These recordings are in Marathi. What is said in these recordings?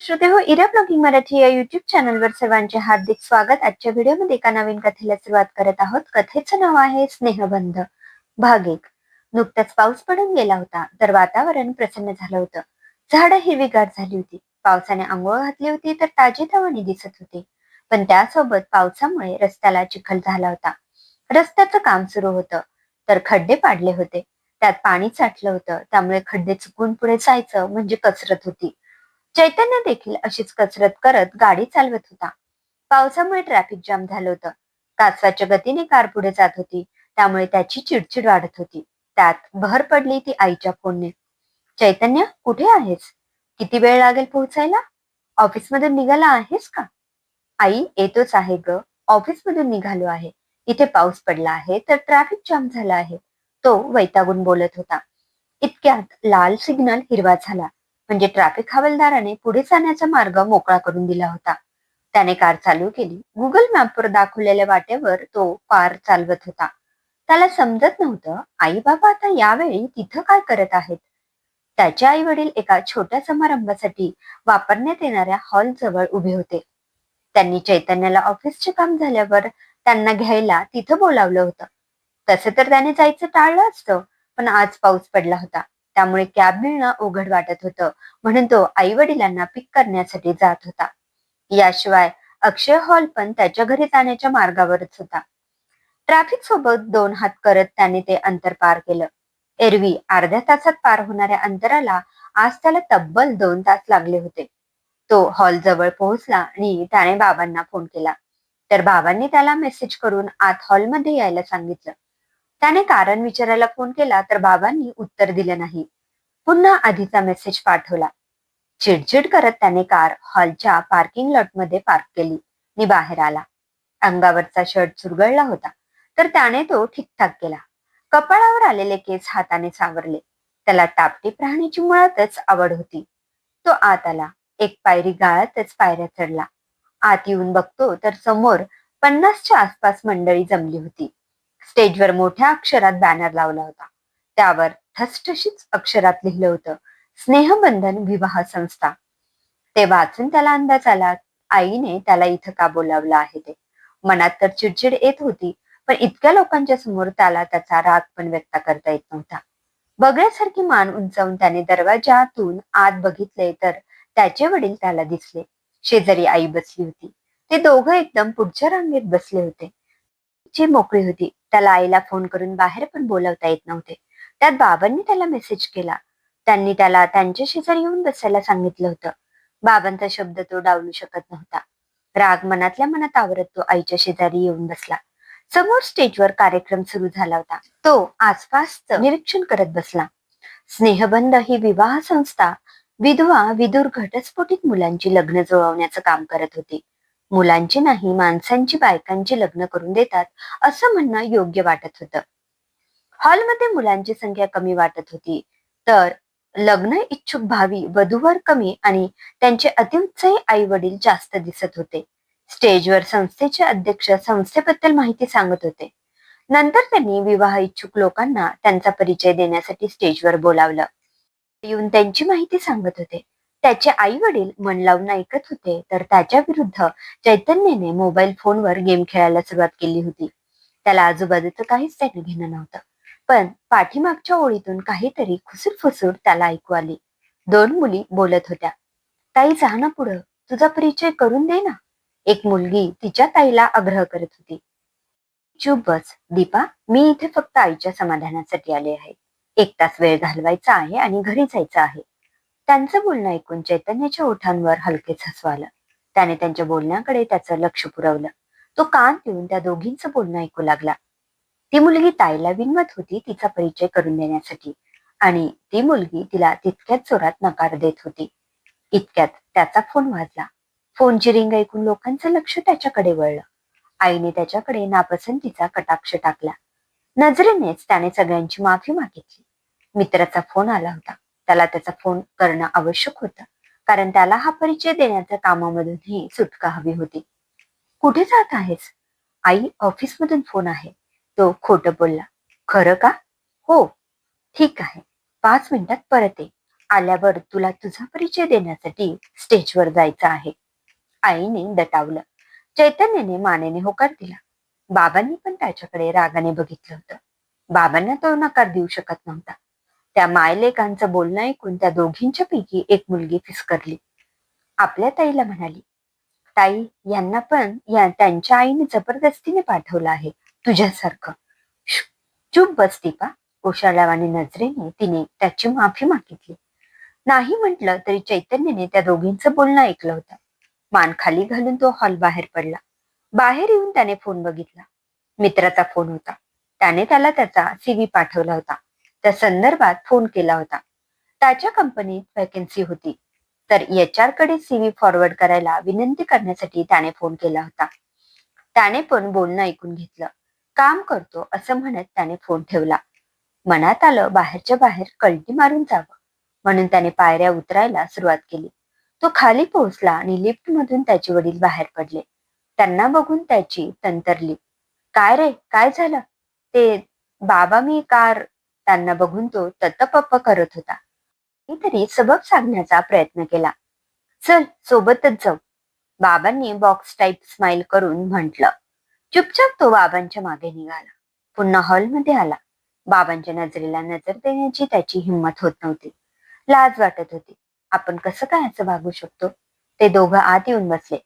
श्रोते हो इरा ब्लॉगिंग मराठी या युट्यूब चॅनलवर सर्वांचे हार्दिक स्वागत. आजच्या व्हिडिओमध्ये एका नवीन कथेला सुरुवात करत आहोत. कथेचं नाव आहे स्नेहबंध. भाग एक. नुकताच पाऊस पडून गेला होता. तर वातावरण प्रसन्न झालं होतं. झाडं हिरवीगार झाली होती. पावसाने आंघोळ घातली होती तर ताजी तवानी दिसत होती. पण त्यासोबत पावसामुळे रस्त्याला चिखल झाला होता. रस्त्याचं काम सुरू होतं. तर खड्डे पाडले होते. त्यात पाणी साठलं होतं. त्यामुळे खड्डे चुकून पुढे जायचं म्हणजे कसरत होती. चैतन्य देखील अशीच कसरत करत गाडी चालवत होता. पावसामुळे ट्रॅफिक जाम झालं होतं. कासवाच्या गतीने कार पुढे जात होती. त्यामुळे त्याची चिडचिड वाढत होती. त्यात भर पडली ती आईच्या फोनने. चैतन्य कुठे आहेस? किती वेळ लागेल पोहोचायला? ऑफिसमधून निघाला आहेस का? आई येतोच आहे ग. ऑफिसमधून निघालो आहे. इथे पाऊस पडला आहे तर ट्रॅफिक जाम झाला आहे. तो वैतागून बोलत होता. इतक्यात लाल सिग्नल हिरवा झाला. म्हणजे ट्रॅफिक हवालदाराने पुढे जाण्याचा मार्ग मोकळा करून दिला होता. त्याने कार चालू केली. गुगल मॅपवर दाखवलेल्या वाटेवर तो कार चालवत होता. त्याला समजत नव्हतं आई बाबा आता यावेळी तिथं काय करत आहेत? त्याचे आई वडील एका छोट्या समारंभासाठी वापरण्यात येणाऱ्या हॉल जवळ उभे होते. त्यांनी चैतन्याला ऑफिसचे काम झाल्यावर त्यांना घ्यायला तिथं बोलावलं होतं. तसं तर त्याने जायचं टाळलं असतं पण आज पाऊस पडला होता. त्यामुळे कॅब मिळणं उघड वाटत होतं. म्हणून तो आई वडिलांना पिक करण्यासाठी जात होता. याशिवाय अक्षय हॉल पण त्याच्या घरी जाण्याच्या मार्गावरच होता. ट्रॅफिक सोबत दोन हात करत त्याने ते अंतर पार केलं. एरवी अर्ध्या तासात पार होणाऱ्या अंतराला आज त्याला तब्बल दोन तास लागले होते. तो हॉल जवळ पोहोचला आणि त्याने बाबांना फोन केला. तर बाबांनी त्याला मेसेज करून आत हॉलमध्ये यायला सांगितलं. त्याने कारण विचारायला फोन केला तर बाबांनी उत्तर दिलं नाही. पुन्हा आधीचा मेसेज पाठवला. चिडचिड करत त्याने कार हॉलच्या पार्किंग लॉटमध्ये पार्क केली. मी बाहेर आला. अंगावरचा शर्ट चुरगळला होता. तर त्याने तो ठीकठाक केला. कपाळावर आलेले केस हाताने सावरले. त्याला टापटीप राहण्याची मुळातच आवड होती. तो आत आला. एक पायरी गाळतच पायऱ्या चढला. आत येऊन बघतो तर समोर पन्नासच्या आसपास मंडळी जमली होती. स्टेजवर मोठ्या अक्षरात बॅनर लावला होता. त्यावर ठसठशीच अक्षरात लिहिलं होतं स्नेहबंधन विवाह संस्था. ते वाचून त्याला अंदाज आला आईने त्याला इथं का बोलावलं आहे ते? मनात तर चिडचिड येत होती पण इतक्या लोकांच्या समोर त्याला त्याचा राग पण व्यक्त करता येत नव्हता. बघण्यासारखी मान उंचावून त्याने दरवाजातून आत बघितले तर त्याचे वडील त्याला दिसले. शेजारी आई बसली होती. ते दोघं एकदम पुढच्या रांगेत बसले होते. ची मोकळी होती. त्याला आईला फोन करून बाहेर पण बोलवता येत नव्हते. त्यात बाबांनी त्याला मेसेज केला. त्यांनी त्याला त्यांच्या शेजारी येऊन बसायला सांगितलं होतं. बाबांचा शब्द तो डावलू शकत नव्हता. राग मनातल्या मनात आवरत तो आईच्या शेजारी येऊन बसला. समोर स्टेजवर कार्यक्रम सुरू झाला होता. तो आसपास निरीक्षण करत बसला. स्नेहबंध ही विवाह संस्था विधवा विदूर घटस्फोटित मुलांची लग्न जुळवण्याचं काम करत होती. मुलांची नाही माणसांची बायकांची लग्न करून देतात असं म्हणणं योग्य वाटत होतं. हॉलमध्ये मुलांची संख्या कमी वाटत होती. तर लग्न इच्छुक भावी वधूवर कमी आणि त्यांचे अतिउत्साही आई वडील जास्त दिसत होते. स्टेजवर संस्थेचे अध्यक्ष संस्थेबद्दल माहिती सांगत होते. नंतर त्यांनी विवाह इच्छुक लोकांना त्यांचा परिचय देण्यासाठी स्टेजवर बोलावलं. येऊन त्यांची माहिती सांगत होते. त्याचे आई वडील मन लावून ऐकत होते तर त्याच्या विरुद्ध चैतन्यने मोबाईल फोनवर गेम खेळायला सुरुवात केली होती. त्याला आजूबाजूचं काहीच त्याने घेणं नव्हतं. पण पाठीमागच्या ओळीतून काहीतरी खुसूर फुसूर त्याला ऐकू आली. दोन मुली बोलत होत्या ताई जा ना पुढं. तुझा परिचय करून दे ना. एक मुलगी तिच्या ताईला आग्रह करत होती. चुप बस दीपा. मी इथे फक्त आईच्या समाधानासाठी आले आहे. एक तास वेळ घालवायचा आहे आणि घरी जायचं आहे. त्यांचं बोलणं ऐकून चैतन्याच्या ओठांवर हलकेच हसू आलं त्याने त्यांच्या बोलण्याकडे त्याचं लक्ष पुरवलं. तो कान देऊन त्या दोघींचं बोलणं ऐकू लागला. ती मुलगी ताईला विनवत होती तिचा परिचय करून देण्यासाठी. आणि ती मुलगी तिला तितक्याच जोरात नकार देत होती. इतक्यात त्याचा फोन वाजला. फोनची रिंग ऐकून लोकांचं लक्ष त्याच्याकडे वळलं. आईने त्याच्याकडे नापसंतीचा कटाक्ष टाकला. नजरेनेच त्याने सगळ्यांची माफी मागितली. मित्राचा फोन आला होता. त्याला त्याचा फोन करणं आवश्यक होतं. कारण त्याला हा परिचय देण्याच्या कामामधूनही सुटका हवी होती. कुठे जात आहेस? आई ऑफिसमधून फोन आहे. तो खोट बोलला. खरं का? हो. ठीक आहे. पाच मिनिटात परत ये. आल्यावर तुला तुझा परिचय देण्यासाठी स्टेजवर जायचं आहे. आईने दटावलं. चैतन्याने मानेने होकार दिला. बाबांनी पण त्याच्याकडे रागाने बघितलं होतं. बाबांना तो नकार देऊ शकत नव्हता. त्या मायलेकांचं बोलणं ऐकून त्या दोघींच्या पैकी एक मुलगी फिसकरली. आपल्या ताईला म्हणाली ताई यांना पण या त्यांच्या आईने जबरदस्तीने पाठवलं आहे तुझ्यासारखं. चूप बस दीपा. ओशाळ्यावानी नजरेने तिने त्याची माफी मागितली. नाही म्हटलं तरी चैतन्याने त्या दोघींचं बोलणं ऐकलं होतं. मान खाली घालून तो हॉल बाहेर पडला. बाहेर येऊन त्याने फोन बघितला. मित्राचा फोन होता. त्याने त्याला त्याचा सीव्ही पाठवला होता. त्या संदर्भात फोन केला होता. त्याच्या कंपनीत वॅकन्सी होती. तर एच आरकडे सीव्ही फॉरवर्ड करायला विनंती करण्यासाठी त्याने फोन केला होता. त्याने पण बोलणं ऐकून घेतलं. काम करतो असं म्हणत त्याने फोन ठेवला. मनात आलं बाहेरच्या बाहेर कल्टी मारून जावं. म्हणून त्याने पायऱ्या उतरायला सुरुवात केली. तो खाली पोहोचला आणि लिफ्ट मधून त्याचे वडील बाहेर पडले. त्यांना बघून त्याची तंतरली. काय रे? काय झालं? ते बाबा मी कार त्यांना बघून तो तत्तपप्प करत होता. तरी सबब सांगण्याचा प्रयत्न केला. चल सोबतच जाऊ. बाबांनी बॉक्स टाईप स्माइल करून म्हटलं. चुपचाप तो बाबांच्या मागे निघाला. पुन्हा हॉलमध्ये आला. बाबांच्या नजरेला नजर देण्याची त्याची हिंमत होत नव्हती. लाज वाटत होती. आपण कसं काय असं वागू शकतो? ते दोघं आत येऊन बसले.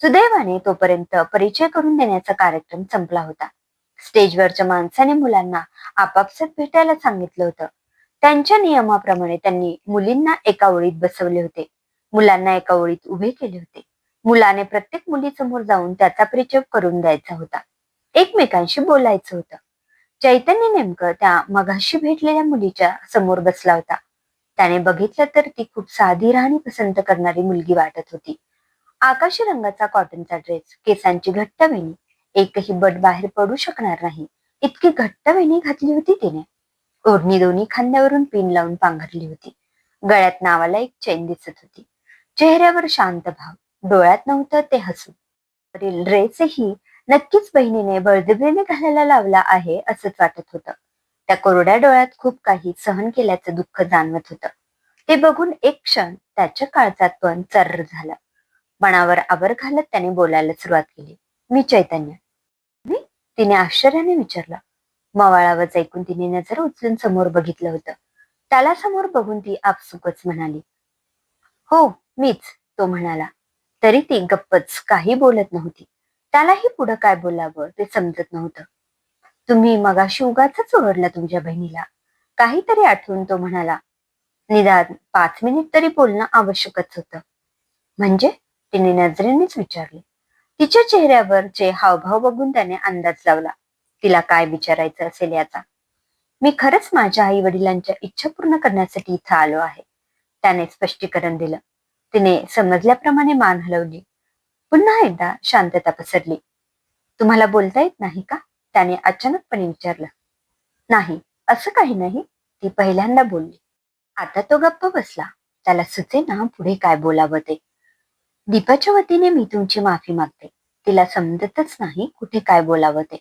सुदैवाने तोपर्यंत परिचय करून देण्याचा कार्यक्रम संपला होता. स्टेजवरच्या माणसाने मुलांना आपापसात भेटायला सांगितलं होतं. त्यांच्या नियमाप्रमाणे त्यांनी मुलींना एका ओळीत बसवले होते. मुलांना एका ओळीत उभे केले होते. मुलाने प्रत्येक मुलीसमोर जाऊन त्याचा परिचय करून द्यायचा होता. एकमेकांशी बोलायचं होतं. चैतन्य नेमकं त्या मघाशी भेटलेल्या मुलीच्या समोर बसला होता. त्याने बघितलं तर ती खूप साधी राहणी पसंत करणारी मुलगी वाटत होती. आकाशी रंगाचा कॉटनचा ड्रेस केसांची घट्ट वेणी एकही बट बाहेर पडू शकणार नाही. इतकी घट्ट वेणी घातली होती तिने. ओढणी दोन्ही खांद्यावरून पिन लावून पांघरली होती. गळ्यात नावाला एक चैन दिसत होती. चेहऱ्यावर शांत भाव. डोळ्यात नव्हतं ते हसू. ड्रेसही नक्कीच बहिणीने बळजबरीने घालायला लावला आहे असंच वाटत होतं. त्या कोरड्या डोळ्यात खूप काही सहन केल्याचं दुःख जाणवत होतं. ते बघून एक क्षण त्याच्या काळजात पण चर्र झाला. मनावर आवर घालत त्याने बोलायला सुरुवात केली. मी चैतन्य. तिने आश्चर्याने विचारलं. मवाळ आवाज ऐकून तिने नजर उचलून समोर बघितलं होतं. त्याला समोर बघून ती आपसुकच म्हणाली. हो मीच तो म्हणाला. तरी ती गप्पच काही बोलत नव्हती. त्यालाही पुढं काय बोलावं ते समजत नव्हतं. तुम्ही मगाशी उगाच ओरडला तुमच्या बहिणीला. काहीतरी आठवून तो म्हणाला. निदान पाच मिनिट तरी बोलणं आवश्यकच होतं. म्हणजे? तिने नजरेनेच विचारले. तिच्या चेहऱ्यावरचे हावभाव बघून त्याने अंदाज लावला. तिला काय विचारायचं असेल याचा? मी खरंच माझ्या आई वडिलांच्या इच्छा पूर्ण करण्यासाठी इथं आलो आहे. त्याने स्पष्टीकरण दिलं. तिने समजल्याप्रमाणे मान हलवली. पुन्हा एकदा शांतता पसरली. तुम्हाला बोलता येत नाही का? त्याने अचानकपणे विचारलं. नाही असं काही नाही. ती पहिल्यांदा बोलली. आता तो गप्प बसला. त्याला सुचे ना पुढे काय बोलावं ते. दीपाच्या वतीने मी तुमची माफी मागते. तिला समजतच नाही कुठे काय बोलावं ते.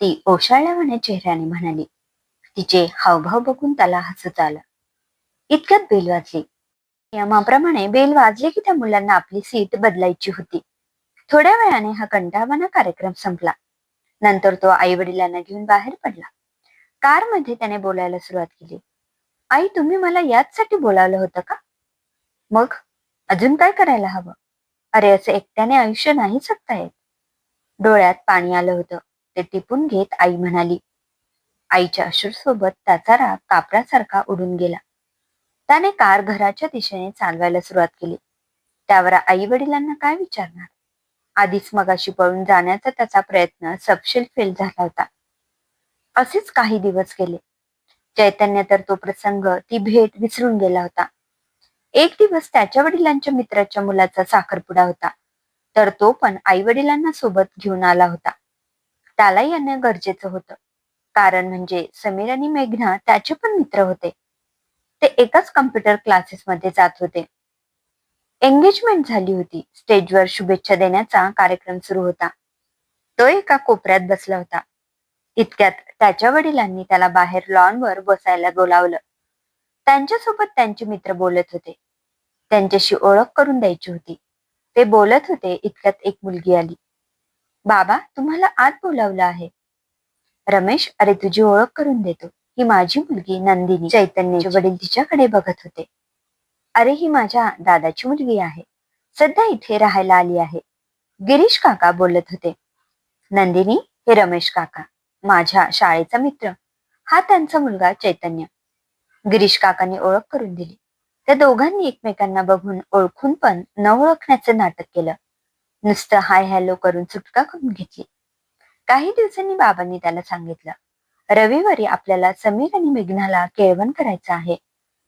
ती ओशाळल्यावाने चेहऱ्याने म्हणाली तिचे हावभाव बघून त्याला हसत आलं. इतक्यात बेल वाजली. नियमाप्रमाणे बेल वाजले की त्या मुलांना आपली सीट बदलायची होती. थोड्या वेळाने हा कंटाळवाना कार्यक्रम संपला. नंतर तो आई वडिलांना घेऊन बाहेर पडला. कारमध्ये त्याने बोलायला सुरुवात केली. आई तुम्ही मला याचसाठी बोलावलं होतं का? मग अजून काय करायला हवं? अरे असं एकट्याने आयुष्य नाही जगता येत. डोळ्यात पाणी आलं होतं. ते टिपून घेत आई म्हणाली आईच्या अश्रूसोबत त्याचा राग कापडासारखा उडून गेला. त्याने कार घराच्या दिशेने चालवायला सुरुवात केली. त्यावर आई वडिलांना काय विचारणार? आधीच मगाशी पळून जाण्याचा त्याचा प्रयत्न सपशेल फेल झाला होता. असेच काही दिवस गेले. चैतन्य तर तो प्रसंग ती भेट विसरून गेला होता. एक दिवस त्याच्या वडिलांच्या मित्राच्या मुलाचा साखरपुडा होता. तर तो पण आई वडिलांना सोबत घेऊन आला होता. त्याला येणं गरजेचं होतं. कारण म्हणजे समीर आणि मेघना त्याचे पण मित्र होते. ते एकाच कम्प्युटर क्लासेस मध्ये जात होते. एंगेजमेंट झाली होती. स्टेजवर शुभेच्छा देण्याचा कार्यक्रम सुरू होता. तो एका कोपऱ्यात बसला होता. इतक्यात त्याच्या वडिलांनी त्याला बाहेर लॉनवर बसायला बोलावलं. त्यांच्यासोबत त्यांचे मित्र बोलत होते. त्यांच्याशी ओळख करून द्यायची होती. ते बोलत होते इतक्यात एक मुलगी आली. बाबा तुम्हाला आत बोलावलं आहे. रमेश अरे तुझी ओळख करून देतो. ही माझी मुलगी नंदिनी. चैतन्य वडील तिच्याकडे बघत होते. अरे ही माझ्या दादाची मुलगी आहे. सध्या इथे राहायला आली आहे. गिरीश काका बोलत होते. नंदिनी हे रमेश काका माझ्या शाळेचा मित्र. हा त्यांचा मुलगा चैतन्य. गिरीश काकांनी ओळख करून दिली. त्या दोघांनी एकमेकांना बघून ओळखून पण न ओळखण्याचं नाटक केलं. नुसतं हाय हॅलो करून सुटका करून घेतली. काही दिवसांनी बाबांनी त्याला सांगितलं रविवारी आपल्याला समीर आणि मेघनाला केळवण करायचं आहे.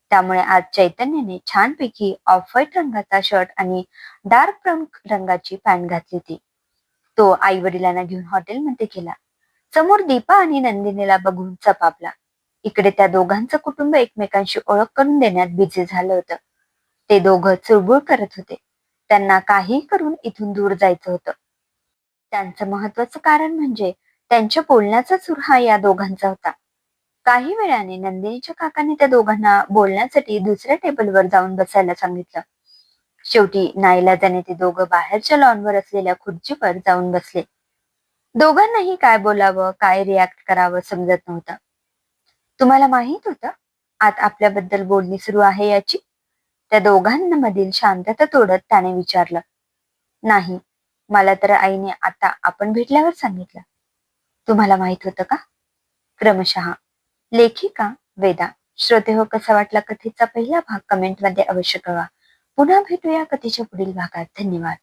त्यामुळे आज चैतन्याने छानपैकी ऑफ व्हाईट रंगाचा शर्ट आणि डार्क प्रमुख रंगाची पॅन्ट घातली होती. तो आई वडिलांना घेऊन हॉटेलमध्ये गेला. समोर दीपा आणि नंदिनीला बघून चपापला. इकडे त्या दोघांचं कुटुंब एकमेकांशी ओळख करून देण्यात बिझी झालं होतं. ते दोघं चुळबुळ करत होते. त्यांना काही करून इथून दूर जायचं होतं. त्यांचं महत्वाचं कारण म्हणजे त्यांच्या बोलण्याचा सूर हा या दोघांचा होता. काही वेळाने नंदिनीच्या काकाने त्या दोघांना बोलण्यासाठी दुसऱ्या टेबलवर जाऊन बसायला सांगितलं. शेवटी नाईलाजाने ते दोघं बाहेरच्या लॉनवर असलेल्या खुर्चीवर जाऊन बसले. दोघांनाही काय बोलावं काय रिॲक्ट करावं समजत नव्हतं. तुम्हाला माहीत होतं आत आपल्याबद्दल बोलणी सुरू आहे याची? त्या दोघांमधील शांतता तोडत त्याने विचारलं नाही मला तर आईने आता आपण भेटल्यावर सांगितलं. तुम्हाला माहीत होतं का? क्रमशः लेखिका वेदा श्रोते हो कसा वाटला कथेचा पहिला भाग? कमेंटमध्ये अवश्य कळवा. पुन्हा भेटूया कथेच्या पुढील भागात. धन्यवाद.